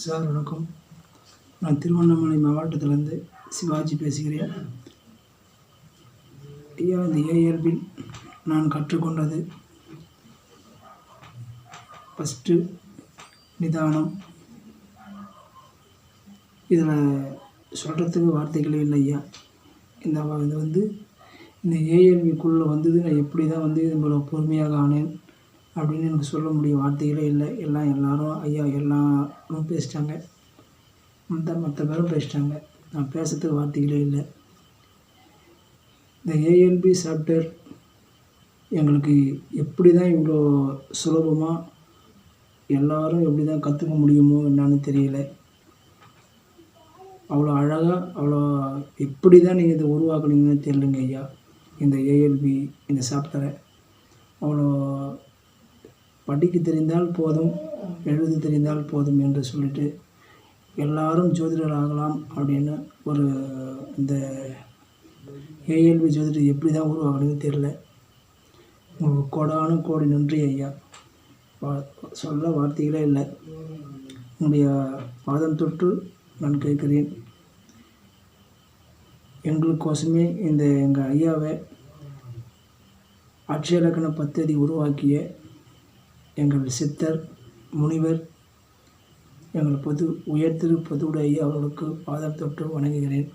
Sir வணக்கம். நான் திருவண்ணாமலை மாவட்டத்திலேருந்து சிவாஜி பேசுகிறேன். ஐயா இந்த ஏஎல்பில் நான் கற்றுக்கொண்டது ஃபஸ்ட்டு நிதானம். இதில் சொல்கிறதுக்கு வார்த்தைகளே இல்லை ஐயா. இந்த இது வந்து இந்த ஏஎல்பிக்குள்ளே வந்தது நான் எப்படி தான் வந்து இவ்வளோ பொறுமையாக ஆனேன்? அப்படின்னு எனக்கு சொல்ல முடிய வார்த்தைகளே இல்லை. எல்லாம் எல்லாரும் ஐயா எல்லாரும் பேசிட்டாங்க. மற்ற மற்ற பேரும் பேசிட்டாங்க. நான் பேசுகிறதுக்கு வார்த்தைகளே இல்லை. இந்த ஏஎல்பி சாப்டர் எங்களுக்கு எப்படி தான் இவ்வளோ சுலபமாக எல்லாரும் எப்படி தான் கற்றுக்க முடியுமோ என்னான்னு தெரியல. அவ்வளோ அழகாக அவ்வளோ எப்படி தான் நீங்கள் இதை உருவாக்குனீங்கன்னு தெரியலங்க ஐயா. இந்த ஏஎல்பி இந்த சாப்டரை. அவ்வளோ படிக்க தெரிந்தால் போதும் எழுத தெரிந்தால் போதும் என்று சொல்லிட்டு எல்லாரும் ஜோதிடர் ஆகலாம் அப்படின்னு ஒரு இந்த ஏஎல்பி ஜோதிடர் எப்படி தான் உருவாகணும்னு தெரில உங்களுக்கு கோடான கோடி நன்றி ஐயா. வா சொல்ல வார்த்தைகளே இல்லை. உங்களுடைய பாதம் தொட்டு நான் கேட்கிறேன். எங்களுக்கோசமே இந்த எங்கள் ஐயாவை அட்சயலக்கண பத்ததி உருவாக்கிய எங்கள் சித்தர் முனிவர் எங்கள் பொது உயர்த்திரு பொதுவுடைய ஐயா அவர்களுக்கு பாதம் தொட்டு வணங்குகிறேன்.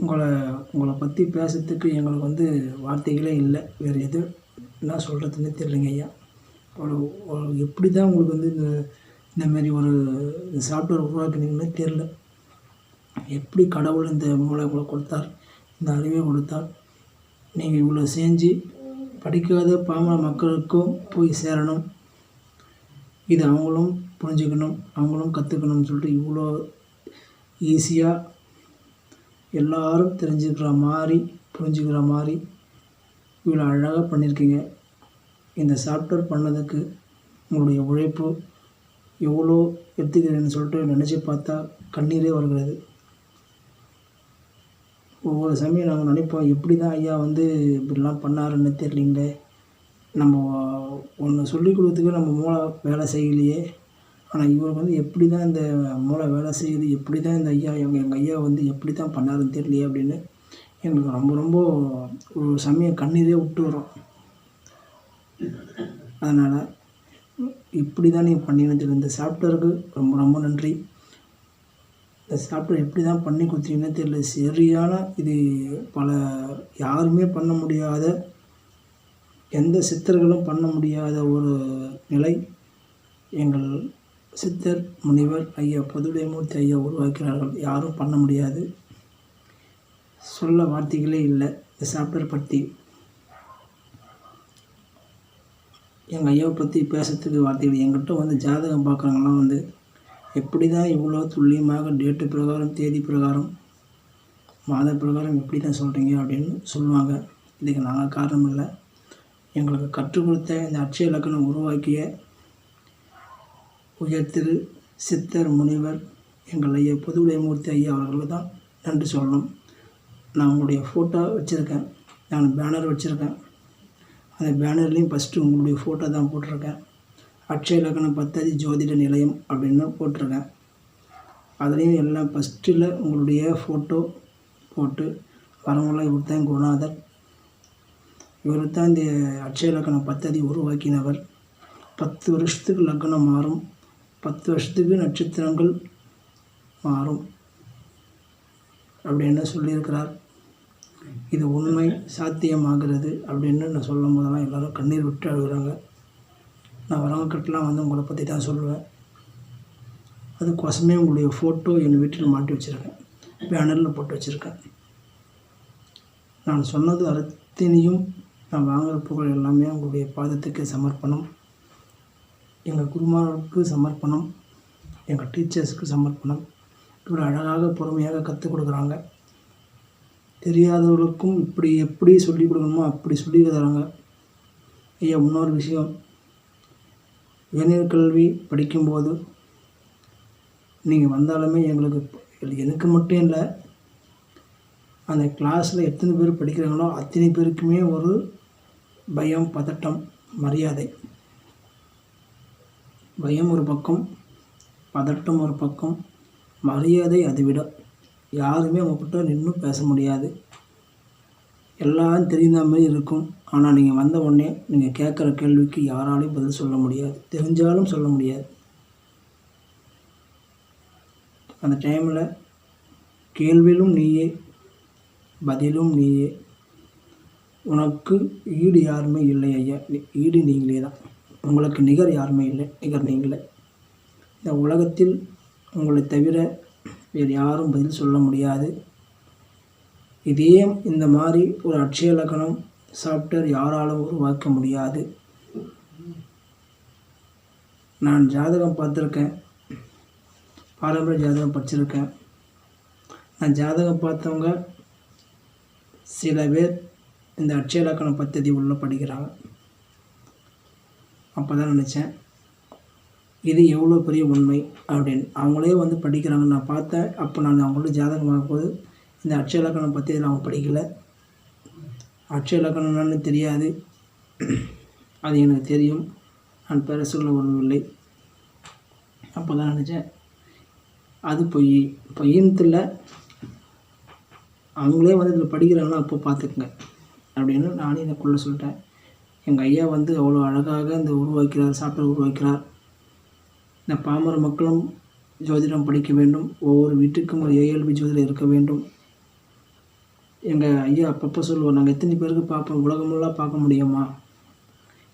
உங்களை உங்களை பற்றி பேசுறதுக்கு எங்களுக்கு வந்து வார்த்தைகளே இல்லை. வேறு எது என்ன சொல்கிறதுன்னு தெரியலைங்க ஐயா. அவ்வளோ எப்படி தான் உங்களுக்கு வந்து இந்த இந்தமாரி ஒரு சாஃப்ட்வேர் உருவாக்குனீங்கன்னு தெரில எப்படி கடவுள் இந்த மூளை உங்களை கொடுத்தார் இந்த அறிவை கொடுத்தார். நீங்கள் இவ்வளோ செஞ்சு படிக்காத பாமர மக்களுக்கும் போய் சேரணும். இது அவங்களும் புரிஞ்சுக்கணும் அவங்களும் கற்றுக்கணும்னு சொல்லிட்டு இவ்வளோ ஈஸியாக எல்லாரும் தெரிஞ்சுக்கிற மாதிரி புரிஞ்சுக்கிற மாதிரி இவ்வளோ அழகாக பண்ணியிருக்கீங்க இந்த சாஃப்ட்வேர் பண்ணதுக்கு உங்களுடைய உழைப்பு எவ்வளோ எடுத்துக்கிறேன்னு சொல்லிட்டு நினச்சி பார்த்தா கண்ணீரே வருகிறது. ஒவ்வொரு சமயம் நாங்கள் நினைப்போம் எப்படி தான் ஐயா வந்து இப்படிலாம் பண்ணாருன்னு தெரியலீங்களே. நம்ம ஒன்று சொல்லி கொடுத்ததுக்கு நம்ம மூளை வேலை செய்யலையே. ஆனால் இவர் வந்து எப்படி தான் இந்த மூளை வேலை செய்யுது எப்படி தான் இந்த ஐயா எங்கள் எங்கள் ஐயா வந்து எப்படி தான் பண்ணாருன்னு தெரியலையே அப்படின்னு எங்களுக்கு ரொம்ப ரொம்ப ஒரு சமயம் கண்ணீரே விட்டு வரும். அதனால் இப்படி தான் நீங்கள் தெரியல இந்த சாஃப்ட்வேருக்கு ரொம்ப ரொம்ப நன்றி. இந்த சாஃப்ட்வேர் எப்படி தான் பண்ணி கொடுத்தீங்கன்னு தெரியல. சரியான இது பல யாருமே பண்ண முடியாத எந்த சித்தர்களும் பண்ண முடியாத ஒரு நிலை. எங்கள் சித்தர் முனிவர் ஐயா பொதுடைமூர்த்தி ஐயா உருவாக்கிறார்கள் யாரும் பண்ண முடியாது. சொல்ல வார்த்தைகளே இல்லை. இந்த சாஃப்ட்வேர் பற்றி எங்கள் ஐயாவை பற்றி பேசுறதுக்கு வார்த்தைகள் எங்கிட்ட வந்து ஜாதகம் பார்க்குறவங்களாம் வந்து எப்படி தான் இவ்வளோ துல்லியமாக டேட்டு பிரகாரம் தேதி பிரகாரம் மாத பிரகாரம் எப்படி தான் சொல்கிறீங்க அப்படின்னு சொல்லுவாங்க. இதுக்கு நாங்கள் காரணம் இல்லை. எங்களுக்கு கற்றுக் கொடுத்த இந்த அட்சய இலக்கணம் உருவாக்கிய உயர் திரு சித்தர் முனிவர் எங்கள் ஐயா பொதுவுடையமூர்த்தி ஐயா அவர்களுக்கு தான் நன்றி சொல்லணும். நான் உங்களுடைய ஃபோட்டோ வச்சுருக்கேன். நான் பேனர் வச்சுருக்கேன். அந்த பேனர்லேயும் ஃபஸ்ட்டு உங்களுடைய ஃபோட்டோ தான் போட்டிருக்கேன். அட்சய இலக்கணம் பத்தாதி ஜோதிட நிலையம் அப்படின்னு போட்டிருக்கேன். அதுலேயும் எல்லாம் ஃபஸ்ட்டில் உங்களுடைய ஃபோட்டோ போட்டு வரவங்களாம் இவர் தான் குருநாதர். இவர் தான் இந்த அட்சய இலக்கணம் பத்ததி உருவாக்கினவர் பத்து வருஷத்துக்கு லக்னம் மாறும். பத்து வருஷத்துக்கு நட்சத்திரங்கள் மாறும். அப்படின்னு சொல்லியிருக்கிறார்? இது உண்மை சாத்தியமாகிறது அப்படின்னு நான் சொல்லும் போதெல்லாம் எல்லோரும் கண்ணீர் விட்டு அழுகுறாங்க. நான் வரவங்கக்கிட்டலாம் வந்து உங்களை பற்றி தான் சொல்லுவேன். அதுக்கோசமே உங்களுடைய ஃபோட்டோ என் வீட்டில் மாட்டி வச்சுருக்கேன். பேனரில் போட்டு வச்சுருக்கேன். நான் சொன்னது அத்தனையும் நான் வாங்குகிற புகழ் எல்லாமே உங்களுடைய பாதத்துக்கு சமர்ப்பணம். எங்கள் குருமாருக்கு சமர்ப்பணம். எங்கள் டீச்சர்ஸுக்கு சமர்ப்பணம். இவ்வளோ அழகாக பொறுமையாக கற்றுக் கொடுக்குறாங்க. தெரியாதவர்களுக்கும் இப்படி எப்படி சொல்லிக் கொடுக்கணுமோ அப்படி சொல்லி தராங்க. ஐயா இன்னொரு விஷயம். இளைஞர் கல்வி படிக்கும்போது நீங்கள் வந்தாலுமே எங்களுக்கு எனக்கு மட்டும் இல்லை அந்த கிளாஸில் எத்தனை பேர் படிக்கிறாங்களோ அத்தனை பேருக்குமே ஒரு பயம் பதட்டம் மரியாதை. பயம் ஒரு பக்கம் பதட்டம் ஒரு பக்கம் மரியாதை அதை விட. யாருமே அவங்கக்கிட்ட நின்று பேச முடியாது. எல்லாம் தெரிந்த மாதிரி இருக்கும். ஆனால் நீங்கள் வந்த உடனே நீங்கள் கேட்குற கேள்விக்கு யாராலையும் பதில் சொல்ல முடியாது. தெரிஞ்சாலும் சொல்ல முடியாது. அந்த டைமில் கேள்வியிலும் நீயே பதிலும் நீயே உனக்கு ஈடு யாருமே இல்லை ஐயா. ஈடு நீங்களே தான். உங்களுக்கு நிகர் யாருமே இல்லை. நிகர் நீங்களே. இந்த உலகத்தில் உங்களை தவிர வேறு யாரும் பதில் சொல்ல முடியாது. இதே இந்த மாதிரி ஒரு அட்சய இலக்கணம் சாஃப்ட்வேர் யாராலும் உருவாக்க முடியாது. நான் ஜாதகம் பார்த்துருக்கேன். பாரம்பரிய ஜாதகம் படிச்சிருக்கேன். நான் ஜாதகம் பார்த்தவங்க சில பேர் இந்த அட்சயலக்கண பத்ததி உள்ளே படிக்கிறாங்க அப்போ தான் நினச்சேன் இது எவ்வளோ பெரிய உண்மை அப்படின்னு. அவங்களே வந்து படிக்கிறாங்க. நான் பார்த்தேன். அப்போ நான் அவங்களோட ஜாதகம் பார்க்கும்போது இந்த அட்சயலக்கணம் பற்றி அவங்க படிக்கலை. அட்சயலக்கணம்னு தெரியாது. அது எனக்கு தெரியும். நான் பேர சொல்ல விரும்பவில்லை. அப்போ தான் நினச்சேன் அது பொய். பொய்யத்தில் அவங்களே வந்து இதில் படிக்கிறாங்கன்னா அப்போ பார்த்துக்குங்க. அப்படின்னு நானே எனக்குள்ளே சொல்லிட்டேன். எங்கள் ஐயா வந்து அவ்வளோ அழகாக இந்த உருவாக்கிறார் சாப்பிட உருவாக்கிறார் இந்த பாமர மக்களும் ஜோதிடம் படிக்க வேண்டும். ஒவ்வொரு வீட்டுக்கும் ஒரு ஏஎல்பி ஜோதிடம் இருக்க வேண்டும். எங்கள் ஐயா அப்பப்போ சொல்லுவோம் நாங்கள் எத்தனை பேருக்கு பார்ப்போம்? உலகமெல்லாம் பார்க்க முடியுமா?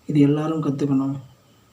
இது எல்லாரும் கற்றுக்கணும்